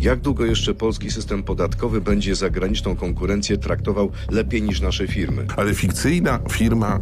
Jak długo jeszcze polski system podatkowy będzie zagraniczną konkurencję traktował lepiej niż nasze firmy? Ale fikcyjna firma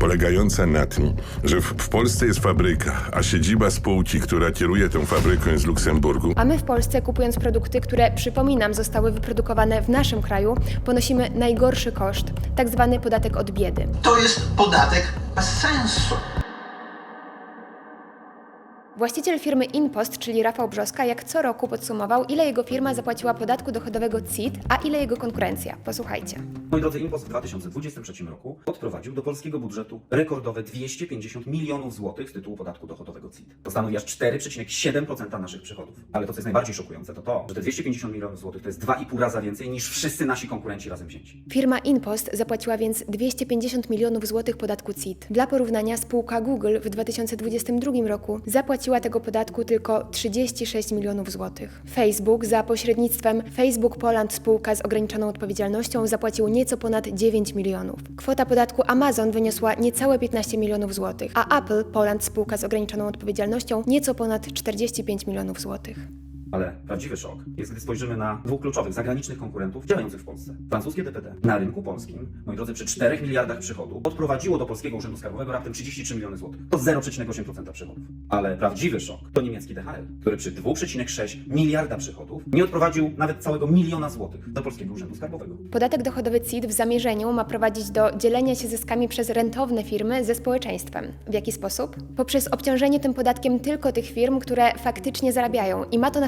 polegająca na tym, że w, w Polsce jest fabryka, a siedziba spółki, która kieruje tą fabryką jest w Luksemburgu, A my w Polsce, kupując produkty, które, przypominam, zostały wyprodukowane w naszym kraju, ponosimy najgorszy koszt, tak zwany podatek od biedy. To jest podatek bez sensu. Właściciel firmy InPost, czyli Rafał Brzoska, jak co roku podsumował, ile jego firma zapłaciła podatku dochodowego CIT, a ile jego konkurencja. Posłuchajcie. Moi drodzy, Impost w 2023 roku odprowadził do polskiego budżetu rekordowe 250 milionów złotych z tytułu podatku dochodowego CIT. To stanowi aż 4,7% naszych przychodów. Ale to, co jest najbardziej szokujące, to to, że te 250 milionów złotych to jest 2,5 raza więcej niż wszyscy nasi konkurenci razem wzięci. Firma InPost zapłaciła więc 250 milionów złotych podatku CIT. Dla porównania spółka Google w 2022 roku zapłaciła tego podatku tylko 36 milionów złotych. Facebook za pośrednictwem Facebook Poland spółka z ograniczoną odpowiedzialnością zapłacił nieco ponad 9 milionów. Kwota podatku Amazon wyniosła niecałe 15 milionów złotych, a Apple Poland spółka z ograniczoną odpowiedzialnością nieco ponad 45 milionów złotych. Ale prawdziwy szok jest, gdy spojrzymy na dwóch kluczowych zagranicznych konkurentów działających w Polsce. Francuskie DPD na rynku polskim, moi drodzy, przy 4 miliardach przychodu odprowadziło do Polskiego Urzędu Skarbowego raptem 33 miliony złotych. To 0,8% przychodów. Ale prawdziwy szok to niemiecki DHL, który przy 2,6 miliarda przychodów nie odprowadził nawet całego miliona złotych do Polskiego Urzędu Skarbowego. Podatek dochodowy CIT w zamierzeniu ma prowadzić do dzielenia się zyskami przez rentowne firmy ze społeczeństwem. W jaki sposób? Poprzez obciążenie tym podatkiem tylko tych firm, które faktycznie zarabiają i ma to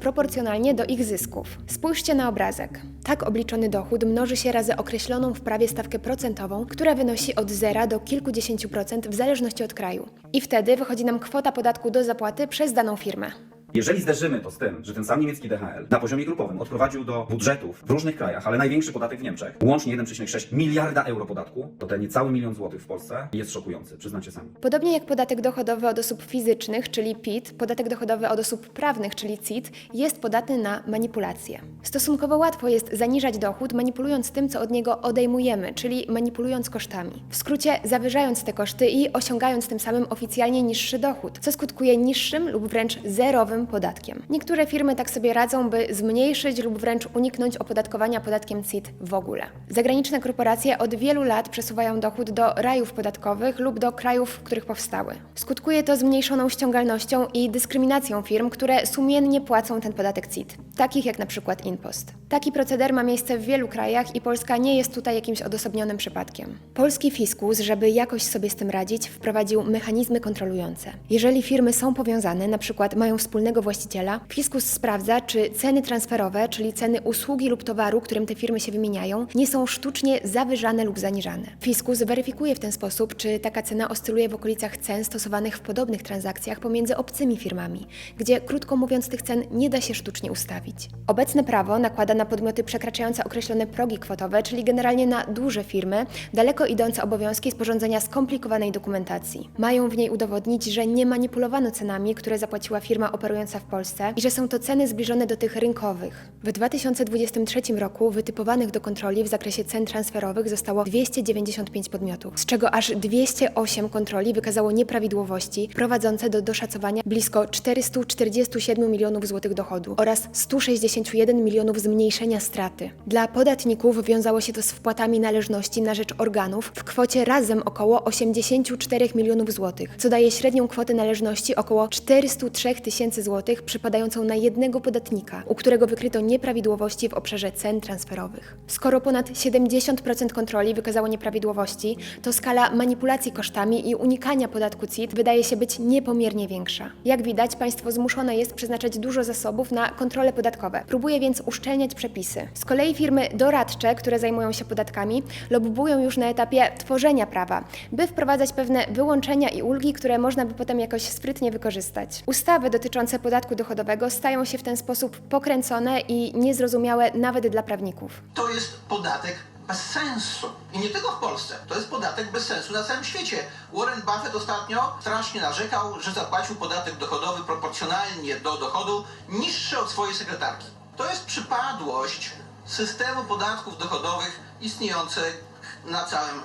proporcjonalnie do ich zysków. Spójrzcie na obrazek. Tak obliczony dochód mnoży się razy określoną w prawie stawkę procentową, która wynosi od 0 do kilkudziesięciu procent w zależności od kraju. I wtedy wychodzi nam kwota podatku do zapłaty przez daną firmę. Jeżeli zderzymy to z tym, że ten sam niemiecki DHL na poziomie grupowym odprowadził do budżetów w różnych krajach, ale największy podatek w Niemczech, łącznie 1,6 miliarda euro podatku, to ten niecały milion złotych w Polsce jest szokujący, przyznacie sami. Podobnie jak podatek dochodowy od osób fizycznych, czyli PIT, podatek dochodowy od osób prawnych, czyli CIT, jest podatny na manipulacje. Stosunkowo łatwo jest zaniżać dochód, manipulując tym, co od niego odejmujemy, czyli manipulując kosztami. W skrócie, zawyżając te koszty i osiągając tym samym oficjalnie niższy dochód, co skutkuje niższym lub wręcz zerowym podatkiem. Niektóre firmy tak sobie radzą, by zmniejszyć lub wręcz uniknąć opodatkowania podatkiem CIT w ogóle. Zagraniczne korporacje od wielu lat przesuwają dochód do rajów podatkowych lub do krajów, w których powstały. Skutkuje to zmniejszoną ściągalnością i dyskryminacją firm, które sumiennie płacą ten podatek CIT, takich jak na przykład InPost. Taki proceder ma miejsce w wielu krajach i Polska nie jest tutaj jakimś odosobnionym przypadkiem. Polski fiskus, żeby jakoś sobie z tym radzić, wprowadził mechanizmy kontrolujące. Jeżeli firmy są powiązane, na przykład mają wspólnego właściciela, fiskus sprawdza, czy ceny transferowe, czyli ceny usługi lub towaru, którym te firmy się wymieniają, nie są sztucznie zawyżane lub zaniżane. Fiskus weryfikuje w ten sposób, czy taka cena oscyluje w okolicach cen stosowanych w podobnych transakcjach pomiędzy obcymi firmami, gdzie krótko mówiąc tych cen nie da się sztucznie ustawić. Obecne prawo nakłada na podmioty przekraczające określone progi kwotowe, czyli generalnie na duże firmy, daleko idące obowiązki sporządzenia skomplikowanej dokumentacji. Mają w niej udowodnić, że nie manipulowano cenami, które zapłaciła firma operująca w Polsce i że są to ceny zbliżone do tych rynkowych. W 2023 roku wytypowanych do kontroli w zakresie cen transferowych zostało 295 podmiotów, z czego aż 208 kontroli wykazało nieprawidłowości prowadzące do doszacowania blisko 447 milionów złotych dochodu oraz 161 milionów zmniejszenia straty. Dla podatników wiązało się to z wpłatami należności na rzecz organów w kwocie razem około 84 milionów złotych, co daje średnią kwotę należności około 403 tysięcy złotych przypadającą na jednego podatnika, u którego wykryto nieprawidłowości w obszarze cen transferowych. Skoro ponad 70% kontroli wykazało nieprawidłowości, to skala manipulacji kosztami i unikania podatku CIT wydaje się być niepomiernie większa. Jak widać, państwo zmuszone jest przeznaczać dużo zasobów na kontrole podatkowe. Próbuje więc uszczelniać przepisy. Z kolei firmy doradcze, które zajmują się podatkami, lobbują już na etapie tworzenia prawa, by wprowadzać pewne wyłączenia i ulgi, które można by potem jakoś sprytnie wykorzystać. Ustawy dotyczące podatku dochodowego stają się w ten sposób pokręcone i niezrozumiałe nawet dla prawników. To jest podatek bez sensu. I nie tylko w Polsce. To jest podatek bez sensu na całym świecie. Warren Buffett ostatnio strasznie narzekał, że zapłacił podatek dochodowy proporcjonalnie do dochodu niższy od swojej sekretarki. To jest przypadłość systemu podatków dochodowych istniejących na całym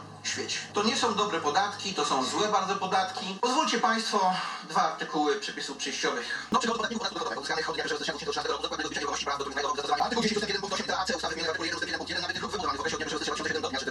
To nie są dobre podatki, to są złe bardzo podatki. Pozwólcie Państwo dwa artykuły przepisów przejściowych. Do przychodu podatników podatku dochodowego uzyskanych od dnia 1 stycznia 2013 roku dokładnego zbliżenia wolności prawa do trudnego zastosowania. Artykuł 10 ust. 1 punkt 8 AC ustawy wymieniony w artykule 1 ust. 1 punkt 1 nabytych lub wybudowanych w okresie od dnia 1 stycznia 2007 do dnia 3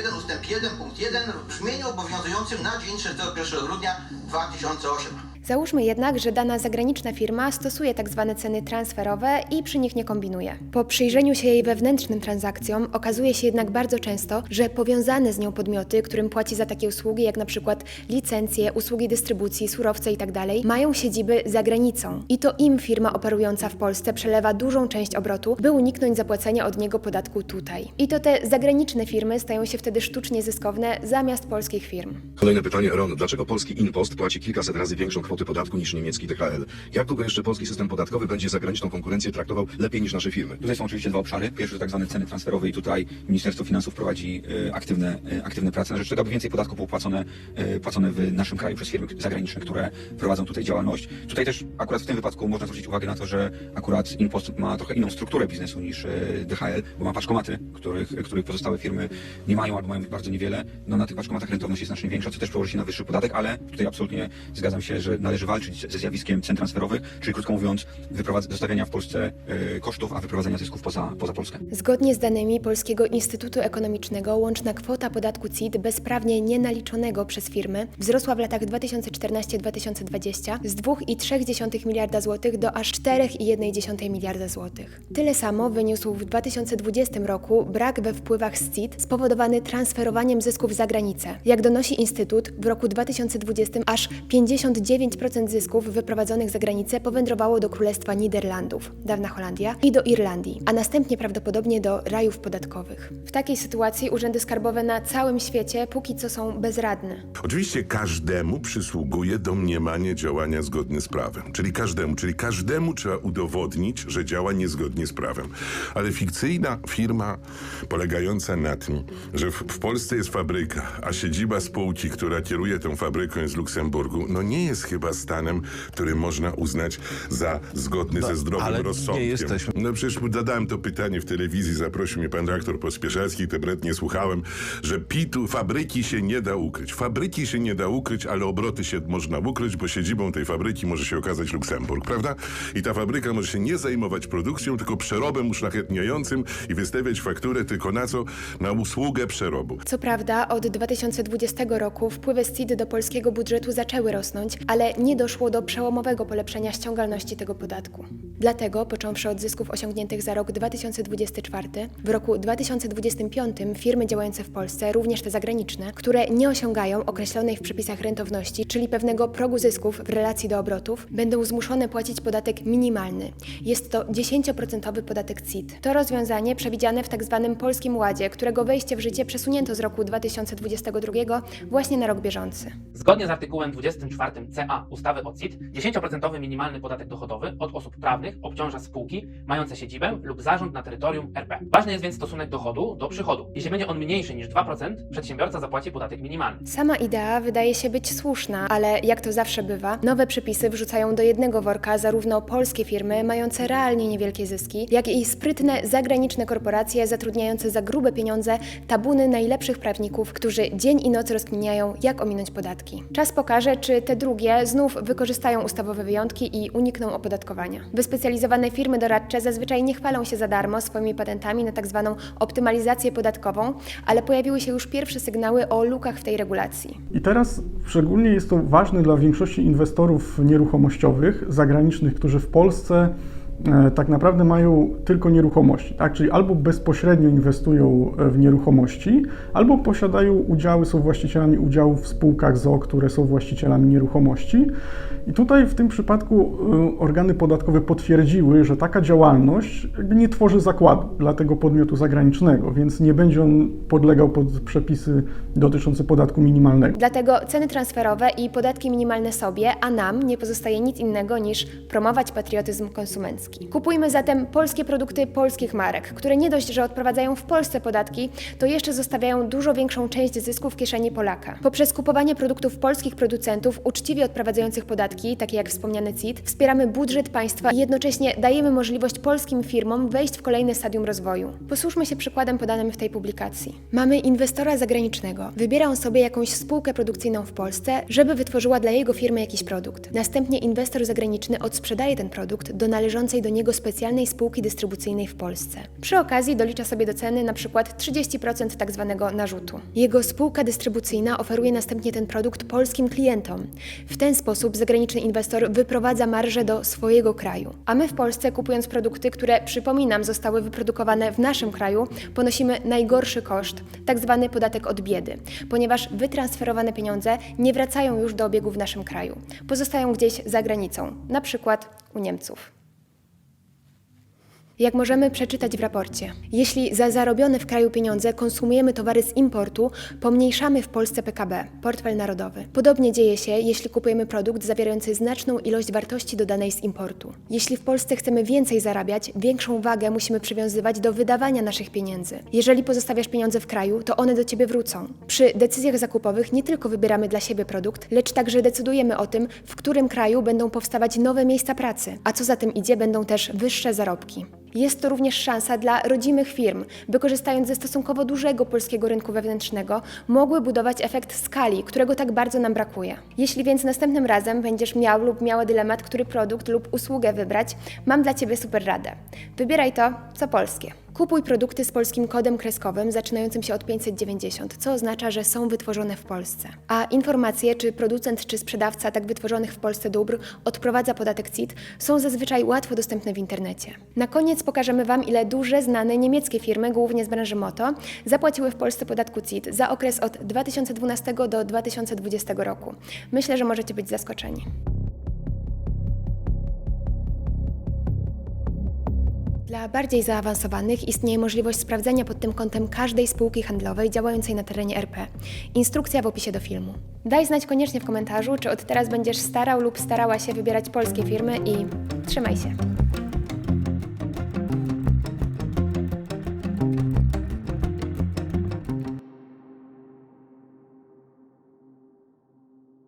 1 ust. 1 punkt 1 w brzmieniu obowiązującym na dzień 31 grudnia 2008. Załóżmy jednak, że dana zagraniczna firma stosuje tzw. ceny transferowe i przy nich nie kombinuje. Po przyjrzeniu się jej wewnętrznym transakcjom okazuje się jednak bardzo często, że powiązane z nią podmioty, którym płaci za takie usługi, jak na przykład licencje, usługi dystrybucji, surowce itd., mają siedziby za granicą. I to im firma operująca w Polsce przelewa dużą część obrotu, by uniknąć zapłacenia od niego podatku tutaj. I to te zagraniczne firmy stają się wtedy sztucznie zyskowne zamiast polskich firm. Kolejne pytanie, Ron. Dlaczego polski Inpost płaci kilkaset razy większą kwotę podatku niż niemiecki DHL? Jak długo jeszcze polski system podatkowy będzie zagraniczną konkurencję traktował lepiej niż nasze firmy? Tutaj są oczywiście dwa obszary. Pierwszy to tak zwane ceny transferowe i tutaj Ministerstwo Finansów prowadzi e, aktywne, e, aktywne prace na rzecz tego, aby więcej podatków było płacone, e, płacone w naszym kraju przez firmy zagraniczne, które prowadzą tutaj działalność. Tutaj też akurat w tym wypadku można zwrócić uwagę na to, że akurat Impost ma trochę inną strukturę biznesu niż DHL, bo ma paczkomaty, których, których pozostałe firmy nie mają albo mają bardzo niewiele. No na tych paczkomatach rentowność jest znacznie większa, co też przełoży się na wyższy podatek, ale tutaj absolutnie zgadzam się, że należy walczyć ze zjawiskiem cen transferowych, czyli krótko mówiąc zostawiania w Polsce e, kosztów, a wyprowadzenia zysków poza, poza Polskę. Zgodnie z danymi Polskiego Instytutu Ekonomicznego łączna kwota podatku CIT bezprawnie nienaliczonego przez firmy wzrosła w latach 2014-2020 z 2,3 miliarda złotych do aż 4,1 miliarda złotych. Tyle samo wyniósł w 2020 roku brak we wpływach z CIT spowodowany transferowaniem zysków za granicę. Jak donosi Instytut, w roku 2020 aż 59% zysków wyprowadzonych za granicę powędrowało do Królestwa Niderlandów, dawna Holandia, i do Irlandii, a następnie prawdopodobnie do rajów podatkowych. W takiej sytuacji urzędy skarbowe na całym świecie póki co są bezradne. Oczywiście każdemu przysługuje domniemanie działania zgodnie z prawem. Czyli każdemu, czyli każdemu trzeba udowodnić, że działa niezgodnie z prawem. Ale fikcyjna firma polegająca na tym, że w, w Polsce jest fabryka, a siedziba spółki, która kieruje tą fabryką jest w Luksemburgu, no nie jest chyba stanem, który można uznać za zgodny ze zdrowym ale nie rozsądkiem. jesteśmy. No przecież zadałem to pytanie w telewizji, zaprosił mnie pan redaktor Pospieszalski, nie słuchałem, że pitu fabryki się nie da ukryć. Fabryki się nie da ukryć, ale obroty się można ukryć, bo siedzibą tej fabryki może się okazać Luksemburg, prawda? I ta fabryka może się nie zajmować produkcją, tylko przerobem uszlachetniającym i wystawiać fakturę tylko na co? Na usługę przerobu. Co prawda, od 2020 roku wpływy z CIT do polskiego budżetu zaczęły rosnąć, ale nie doszło do przełomowego polepszenia ściągalności tego podatku. Dlatego, począwszy od zysków osiągniętych za rok 2024, w roku 2025 firmy działające w Polsce, również te zagraniczne, które nie osiągają określonej w przepisach rentowności, czyli pewnego progu zysków w relacji do obrotów, będą zmuszone płacić podatek minimalny. Jest to 10% podatek CIT. To rozwiązanie przewidziane w tzw. Polskim Ładzie, którego wejście w życie przesunięto z roku 2022 właśnie na rok bieżący. Zgodnie z artykułem 24 CA ustawy o CIT, 10% minimalny podatek dochodowy od osób prawnych obciąża spółki mające siedzibę lub zarząd na terytorium RP. Ważny jest więc stosunek dochodu do przychodu. Jeśli będzie on mniejszy niż 2%, przedsiębiorca zapłaci podatek minimalny. Sama idea wydaje się być słuszna, ale jak to zawsze bywa, nowe przepisy wrzucają do jednego worka zarówno polskie firmy mające realnie niewielkie zyski, jak i sprytne zagraniczne korporacje zatrudniające za grube pieniądze tabuny najlepszych prawników, którzy dzień i noc rozkminiają, jak ominąć podatki. Czas pokaże, czy te drugie znów wykorzystają ustawowe wyjątki i unikną opodatkowania. Wyspecjalizowane firmy doradcze zazwyczaj nie chwalą się za darmo swoimi patentami na tzw. optymalizację podatkową, ale pojawiły się już pierwsze sygnały o lukach w tej regulacji. I teraz szczególnie jest to ważne dla większości inwestorów nieruchomościowych zagranicznych, którzy w Polsce tak naprawdę mają tylko nieruchomości, tak? Czyli albo bezpośrednio inwestują e, w nieruchomości, albo posiadają udziały, są właścicielami udziałów w spółkach ZO, które są właścicielami nieruchomości. I tutaj w tym przypadku e, organy podatkowe potwierdziły, że taka działalność nie tworzy zakładu dla tego podmiotu zagranicznego, więc nie będzie on podlegał pod przepisy dotyczące podatku minimalnego. Dlatego ceny transferowe i podatki minimalne sobie, a nam nie pozostaje nic innego niż promować patriotyzm konsumencki. Zyski. Kupujmy zatem polskie produkty polskich marek, które nie dość, że odprowadzają w Polsce podatki, to jeszcze zostawiają dużo większą część zysku w kieszeni Polaka. Poprzez kupowanie produktów polskich producentów uczciwie odprowadzających podatki, takie jak wspomniany CIT, wspieramy budżet państwa i jednocześnie dajemy możliwość polskim firmom wejść w kolejne stadium rozwoju. Posłuchajmy się przykładem podanym w tej publikacji. Mamy inwestora zagranicznego. Wybiera on sobie jakąś spółkę produkcyjną w Polsce, żeby wytworzyła dla jego firmy jakiś produkt. Następnie inwestor zagraniczny odsprzedaje ten produkt do należącej do niego specjalnej spółki dystrybucyjnej w Polsce. Przy okazji dolicza sobie do ceny na przykład 30% tak zwanego narzutu. Jego spółka dystrybucyjna oferuje następnie ten produkt polskim klientom. W ten sposób zagraniczny inwestor wyprowadza marżę do swojego kraju. A my w Polsce kupując produkty, które przypominam zostały wyprodukowane w naszym kraju, ponosimy najgorszy koszt, tak zwany podatek od biedy, ponieważ wytransferowane pieniądze nie wracają już do obiegu w naszym kraju. Pozostają gdzieś za granicą, na przykład u Niemców. Jak możemy przeczytać w raporcie, jeśli za zarobione w kraju pieniądze konsumujemy towary z importu, pomniejszamy w Polsce PKB, portfel narodowy. Podobnie dzieje się, jeśli kupujemy produkt zawierający znaczną ilość wartości dodanej z importu. Jeśli w Polsce chcemy więcej zarabiać, większą wagę musimy przywiązywać do wydawania naszych pieniędzy. Jeżeli pozostawiasz pieniądze w kraju, to one do ciebie wrócą. Przy decyzjach zakupowych nie tylko wybieramy dla siebie produkt, lecz także decydujemy o tym, w którym kraju będą powstawać nowe miejsca pracy, a co za tym idzie, będą też wyższe zarobki. Jest to również szansa dla rodzimych firm, by korzystając ze stosunkowo dużego polskiego rynku wewnętrznego, mogły budować efekt skali, którego tak bardzo nam brakuje. Jeśli więc następnym razem będziesz miał lub miała dylemat, który produkt lub usługę wybrać, mam dla Ciebie super radę. Wybieraj to, co polskie. Kupuj produkty z polskim kodem kreskowym zaczynającym się od 590, co oznacza, że są wytworzone w Polsce. A informacje, czy producent, czy sprzedawca tak wytworzonych w Polsce dóbr odprowadza podatek CIT, są zazwyczaj łatwo dostępne w internecie. Na koniec pokażemy Wam, ile duże, znane niemieckie firmy, głównie z branży moto, zapłaciły w Polsce podatku CIT za okres od 2012 do 2020 roku. Myślę, że możecie być zaskoczeni. Dla bardziej zaawansowanych istnieje możliwość sprawdzenia pod tym kątem każdej spółki handlowej działającej na terenie RP. Instrukcja w opisie do filmu. Daj znać koniecznie w komentarzu, czy od teraz będziesz starał lub starała się wybierać polskie firmy i trzymaj się.